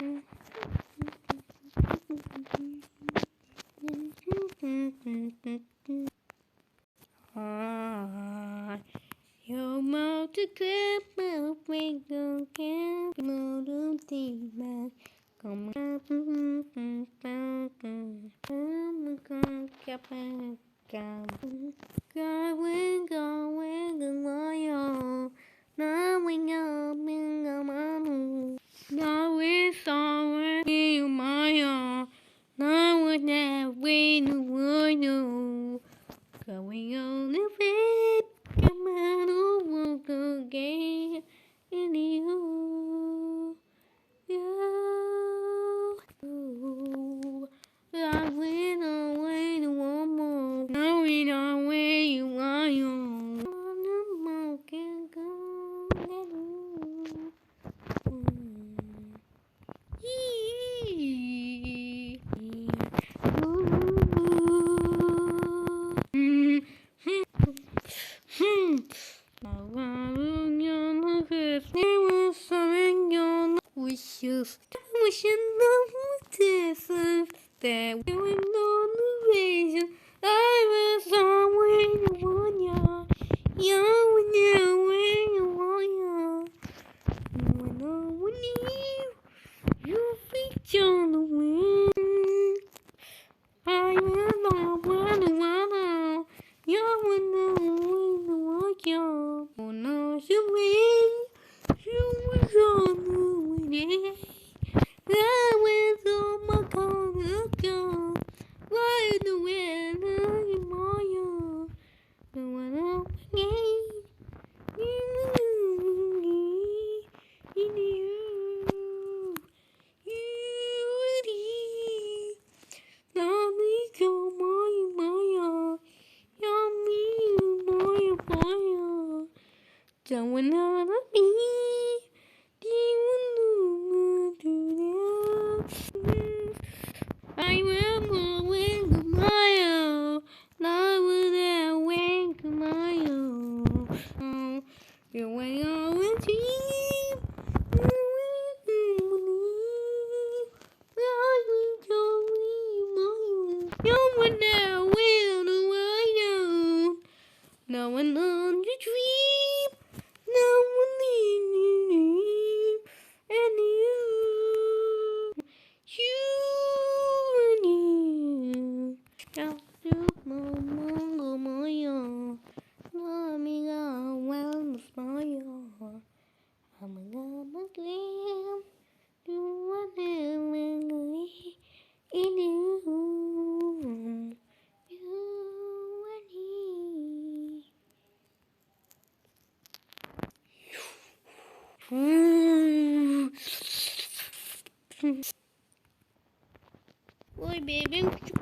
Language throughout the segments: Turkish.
Mm-hmm.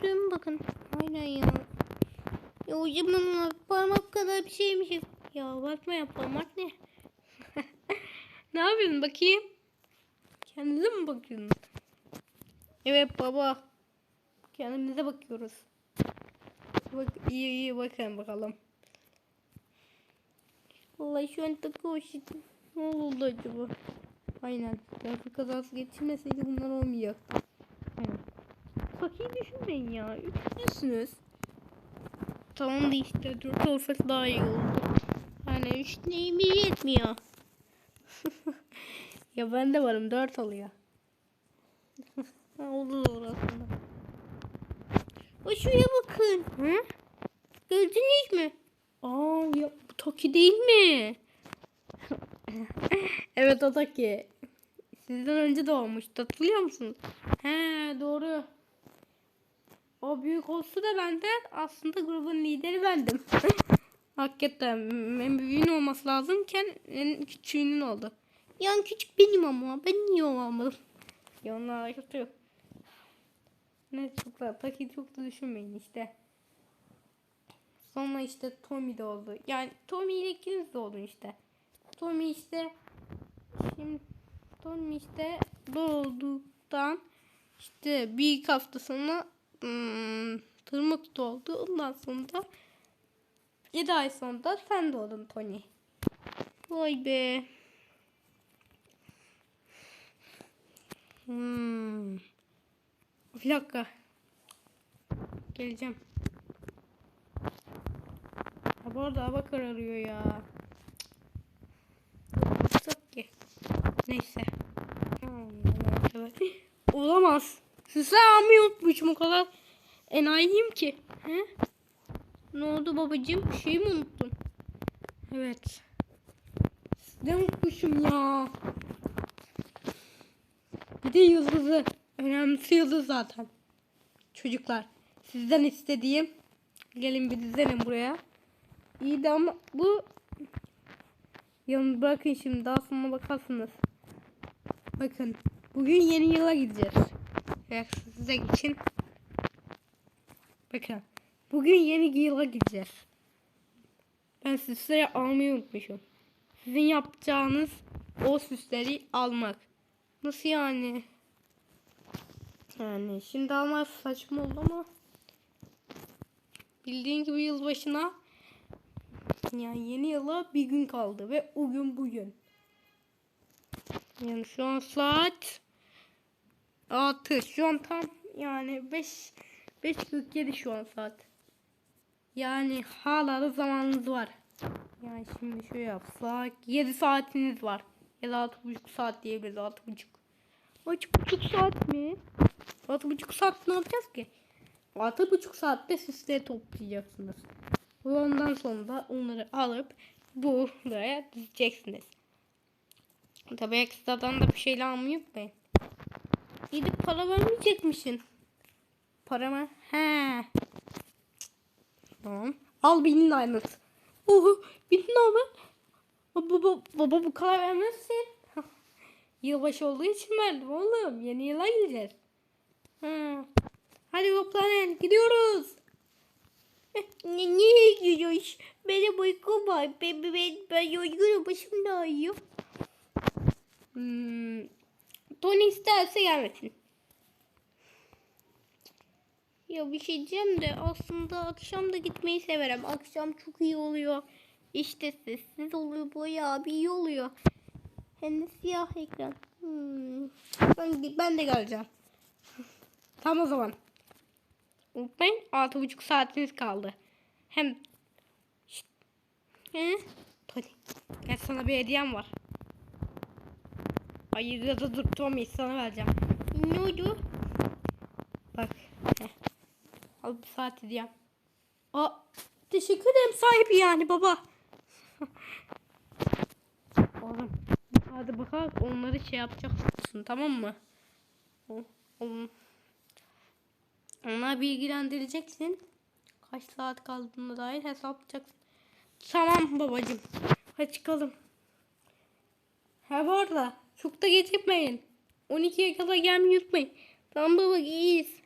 Küçüklüğüme bakın. Aynen ya. Ya zamanlar parmak kadar bir şeymişim. Ya bakma ya parmak ne? ne yapıyorsun bakayım? Kendinize mi bakıyorsun? Evet baba. Kendimize bakıyoruz. Bak iyi iyi bakın bakalım. Vallahi şu an takı işittim. Ne oldu acaba? Aynen. Trafik kazası geçirmeseydi bunlar olmayacaktı. Aynen. Düşünmeyin ya. Üçlüsünüz. Tamam da işte dört olsak daha iyi oldu. Hani üç neyimi yetmiyor. ya ben de varım dört oluyor. oldu doğru aslında. O şuraya bakın. Hı? Gördünüz mü? Aa ya bu Toki değil mi? evet o Toki. Sizden önce doğmuştu hatırlıyor musunuz? He. Büyük olsa da benden aslında grubun lideri bendim. Hakikaten en büyüğün olması lazımken en küçüğünün oldu. Yani küçük benim ama ben niye olamadım? Ya onunla alakası yok. Ne çok da Taki çok da düşünmeyin işte. Sonra işte Tommy de oldu. Yani Tommy ile ikiniz de oldu işte. Tommy işte şimdi Tommy işte doğduktan işte bir hafta sonra hmm, tırmık doldu. Ondan sonra 7 ay sonra sen doğdun Tony. Vay be. Hmm. Bir dakika. Geleceğim. Ha, bu arada hava kararıyor ya. Çok ki. Neyse. Hmm. Olamaz. Size almayı unutmuşum o kadar enayiyim ki. He? Ne oldu babacığım? Bir şey mi unuttun? Evet. Ne unutmuşum ya. Bir de yıldızı. Önemlisi yıldız zaten. Çocuklar. Sizden istediğim. Gelin bir dizelim buraya. İyi de ama bu Yalnız bırakın şimdi daha sonra bakarsınız. Bakın. Bugün yeni yıla gideceğiz. Size için. Bakın. Bugün yeni yıla gideceğiz. Ben süsleri almayı unutmuşum. Sizin yapacağınız o süsleri almak. Nasıl yani? Yani şimdi almak saçma oldu ama bildiğin gibi yılbaşına yani yeni yıla bir gün kaldı ve o gün bugün. Yani şu an saat 6. Şu an tam yani 5 5.47 şu an saat. Yani hala da zamanınız var. Yani şimdi şöyle yap. Saat 7 saatiniz var. Ya da 6.5 saat diyebiliriz. 6.5. 6.5 saat mi? 6.5 saat ne yapacağız ki? 6.5 saatte süsleri toplayacaksınız. Ve ondan sonra da onları alıp buraya dizeceksiniz. Tabi ekstradan da bir şeyle almıyor be. Gidip para vermeyecekmişsin. Para mı? He. Tamam. Al binin aynısı. Oho binin abi. Baba, baba bu kadar vermezsin. Yılbaşı olduğu için verdim oğlum. Yeni yıla gideceğiz. Ha. Hadi toplanın gidiyoruz. Ne, niye gidiyoruz? Benim uykum var. Ben, ben, ben yorgunum başım da ağrıyor. Hmm. Tony isterse gelmesin. Ya bir şey diyeceğim de aslında akşam da gitmeyi severim. Akşam çok iyi oluyor. İşte sessiz oluyor bayağı bir iyi oluyor. Hem de siyah ekran. Hmm. Ben, ben de geleceğim. Tamam o zaman. Unutmayın altı buçuk saatiniz kaldı. Hem. He? Tony. Gel sana bir hediyem var. Hayır ya da dur Tommy sana vereceğim. Ne oldu? Bak. Heh. Al bir saat hediyem. Aa, teşekkür ederim sahibi yani baba. Oğlum hadi bakalım onları şey yapacaksın tamam mı? Oğlum. Onlar bilgilendireceksin. Kaç saat kaldığına dair hesaplayacaksın. Tamam babacım. Hadi çıkalım. Ha bu arada çok da gecikmeyin. 12'ye kadar gelmeyi unutmayın. Tamam baba iyiyiz.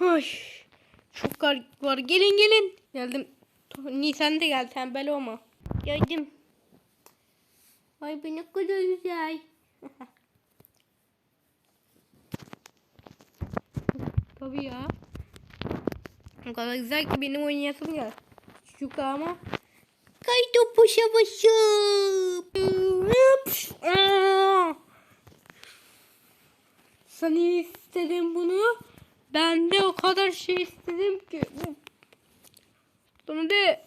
Ay, çok kar var. Gelin gelin. Geldim. Nisan de gel tembel olma. Geldim. Ay bu ne kadar güzel. Tabii ya. O kadar güzel ki benim oynayasım gel. Çocuk ama. Kaydı paşa başım. Sen iyi istedin bunu. Ben de o kadar şey istedim ki. Bunu da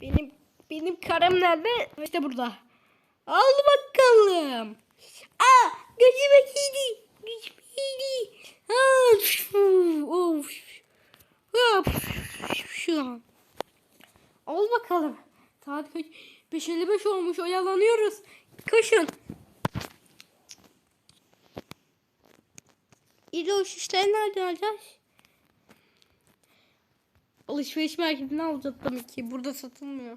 benim benim karım nerede? İşte burada. Al bakalım. Aa gözüme giydi. Gözüme Al bakalım. Saat kaç? 5.55 olmuş. Oyalanıyoruz. Koşun. İyi o şişleri nereden alacağız? Alışveriş merkezine alacağız tabii ki. Burada satılmıyor.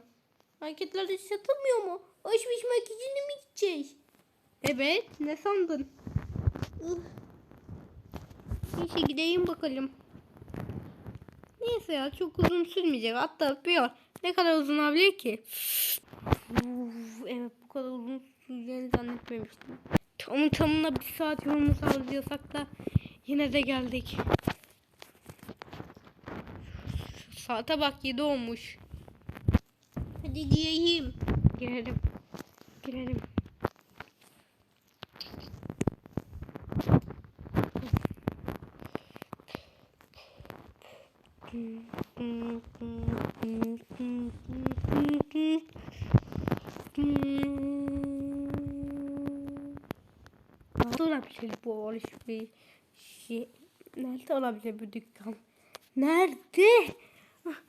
Marketlerde satılmıyor mu? Alışveriş merkezine mi gideceğiz? Evet. Ne sandın? Ih. Neyse gideyim bakalım. Neyse ya çok uzun sürmeyecek. Hatta bir ne kadar uzun olabilir ki? Uf, evet bu kadar uzun süreceğini zannetmemiştim. Tamı tamına bir saat yolunu sağlayacaksak da Yine de geldik. Saate bak 7 olmuş. Hadi gireyim. Girelim. Girelim. Nerede olabilir alışveriş? Şey, nerede olabilir bu dükkan? Nerede? Ah,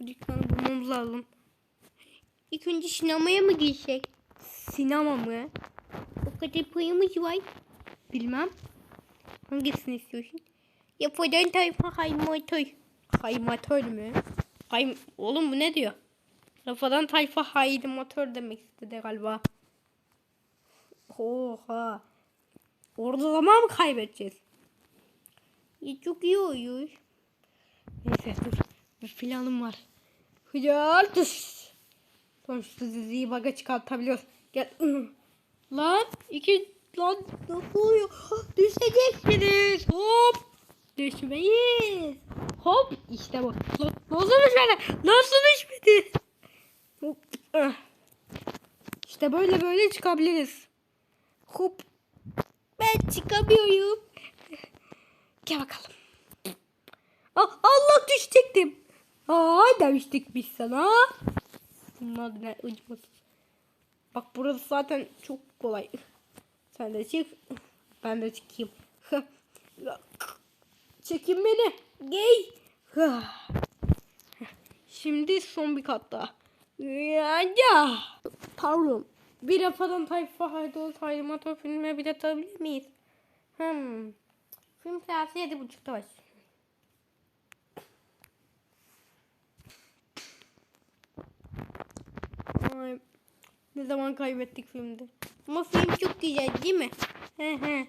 Bu dükkanı bulmamız lazım. İlk önce sinemaya mı girsek? Sinema mı? O kadar payımız var. Bilmem. Hangisini istiyorsun? Yapıdan tayfa haymatör. Haymatör mü? Hay Oğlum bu ne diyor? Rafadan tayfa haymatör demek istedi galiba. Oha. Orada zaman mı kaybedeceğiz? İyi, çok iyi oyun. Neyse dur. Bir planım var. Hıyar düş. Sonuçta diziyi baga çıkartabiliyoruz. Gel. Lan iki lan nasıl oluyor? Düşeceksiniz. Hop. Düşmeyiz. Hop işte bu. Nasıl düşmedi? Nasıl düşmedi? Ah. İşte böyle böyle çıkabiliriz. Hop. Ben çıkamıyorum. Gel bakalım. Ah, Allah düşecektim. Aa demiştik biz sana. Bunlar ne acımasız. Bak burası zaten çok kolay. Sen de çık. Ben de çıkayım. Çekin beni. Gey. Şimdi son bir kat daha. Ya, ya. Pardon. Bir Rafadan Tayfa Haydol Hayrimatör filmine bilet alabilir miyiz? Hmm. Film saati yedi buçukta başlıyor. Ay, ne zaman kaybettik filmde. Ama film çok güzel değil mi? He he.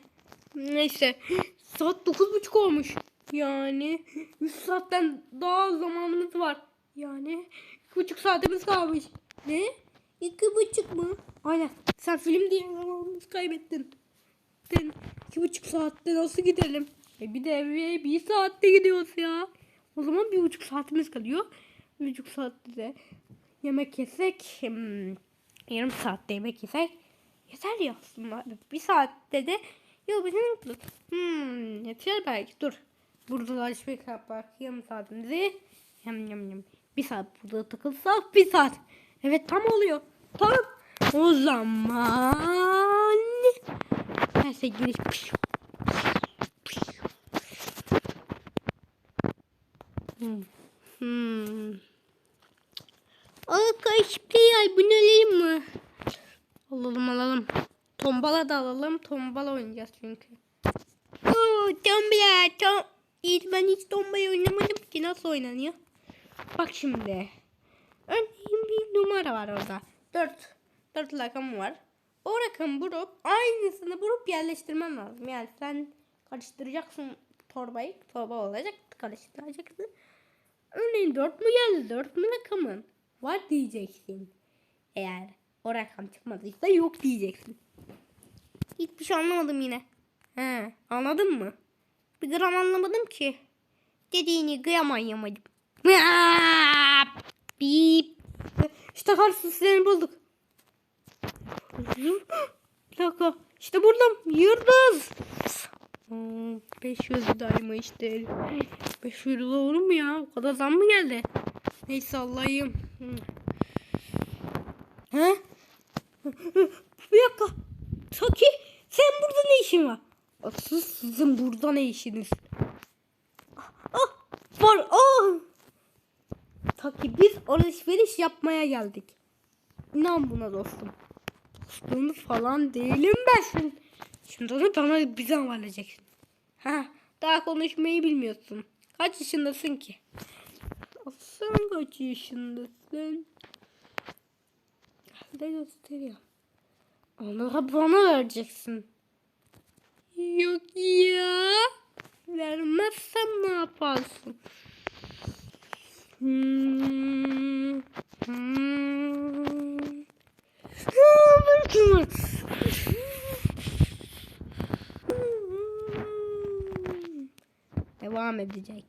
Neyse. Saat dokuz buçuk olmuş. Yani 3 saatten daha zamanımız var. Yani buçuk saatimiz kalmış. Ne? İki buçuk mu? Aynen. Sen film diye kaybettin. Ben iki buçuk saatte nasıl gidelim? E bir de eve bir saatte gidiyoruz ya. O zaman bir buçuk saatimiz kalıyor. Bir buçuk saatte de yemek yesek hmm, yarım saatte yemek yesek yeter ya aslında. Bir saatte de yok bizim. Hmm, yeter belki dur. Burada da alışveriş yapak yarım saatimizi yam yam yam. Bir saat burada takılsak bir saat. Evet tam oluyor. Tamam. O zaman şey giriş. Hmm. Hmm. Arkadaş play bunu alayım mı? Alalım alalım. Tombala da alalım. Tombala oynayacağız çünkü. Oo, tombala. Tom İyi, ben hiç tombala oynamadım ki. Nasıl oynanıyor? Bak şimdi. Numara var orada. Dört. Dört rakam var. O rakamı bulup aynısını bulup yerleştirmen lazım. Yani sen karıştıracaksın torbayı. Torba olacak. Karıştıracaksın. Örneğin 4 mü geldi? 4 mü rakamın? Var diyeceksin. Eğer o rakam çıkmadıysa yok diyeceksin. Hiçbir şey anlamadım yine. He, anladın mı? Bir gram anlamadım ki. Dediğini gram anlamadım. Bip. İşte karşısını bulduk. Bir dakika. İşte buldum. Yıldız. Hmm, 500 daima işte. 500 olur mu ya? O kadar zam mı geldi? Neyse Allah'ım. Hmm. He? Bir dakika. Saki sen burada ne işin var? Asıl sizin burada ne işiniz? Ah, var. Ah. Taki biz alışveriş yapmaya geldik. İnan buna dostum. Dostum falan değilim ben sen. Şimdi onu bana bize vereceksin. Ha, daha konuşmayı bilmiyorsun. Kaç yaşındasın ki? Sen kaç yaşındasın? Gel de göstereyim. Onu bana vereceksin. Yok ya. Vermezsem ne yaparsın? Hmm. Hmm. Devam edecek.